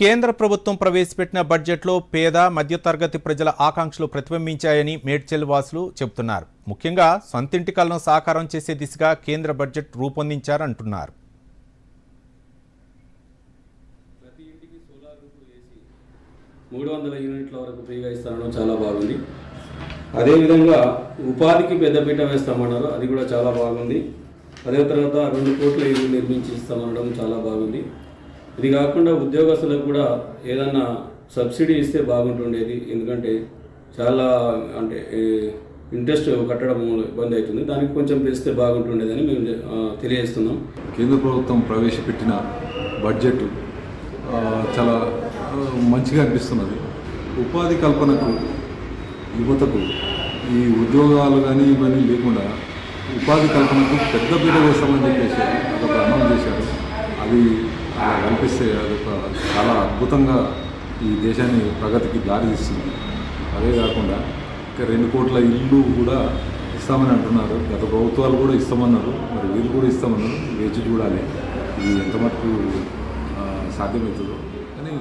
కేంద్ర ప్రభుత్వం ప్రవేశపెట్టిన బడ్జెట్లో పేద మధ్యతరగతి ప్రజల ఆకాంక్షలు ప్రతిబింబించాయని మేడ్చెల్ వాసులు చెబుతున్నారు. ముఖ్యంగా సొంతింటి కలను సాకారం చేసే దిశగా కేంద్ర బడ్జెట్ రూపొందించారంటున్నారు. మూడు వందల యూనిట్ల వరకు ఫ్రీగా ఇస్తానడం చాలా బాగుంది. అదేవిధంగా ఉపాధికి పెద్దపీట వేస్తామన్నారు అది కూడా చాలా బాగుంది. అదే తర్వాత రెండు కోట్ల ఇల్లు నిర్మించి ఇస్తామనడం చాలా బాగుంది. ఇది కాకుండా ఉద్యోగస్తులకు కూడా ఏదన్నా సబ్సిడీ ఇస్తే బాగుంటుండేది. ఎందుకంటే చాలా అంటే ఇంట్రెస్ట్ కట్టడం ఇబ్బంది అవుతుంది. దానికి కొంచెం పెంచితే బాగుంటుండేదని మేము తెలియజేస్తున్నాం. కేంద్ర ప్రభుత్వం ప్రవేశపెట్టిన బడ్జెట్ చాలా మంచిగా అనిపిస్తున్నది. ఉపాధి కల్పనకు యువతకు ఈ ఉద్యోగాలు కానీ ఇవన్నీ లేకుండా ఉపాధి కల్పనకు పెద్ద పీట వేస్తామని చెప్పేసి ఒక అమలు చేశారు. అది కల్పిస్తే అదొక చాలా అద్భుతంగా ఈ దేశాన్ని ప్రగతికి దారి తీస్తుంది అదే కాకుండా ఇంకా రెండు కోట్ల ఇల్లు కూడా ఇస్తామని అంటున్నారు. గత ప్రభుత్వాలు కూడా ఇస్తామన్నారు. మరి వీళ్ళు కూడా ఇస్తామన్నారు. వేచి చూడాలి. ఇది ఎంత మటుకు సాధ్యమవుతుందో. కానీ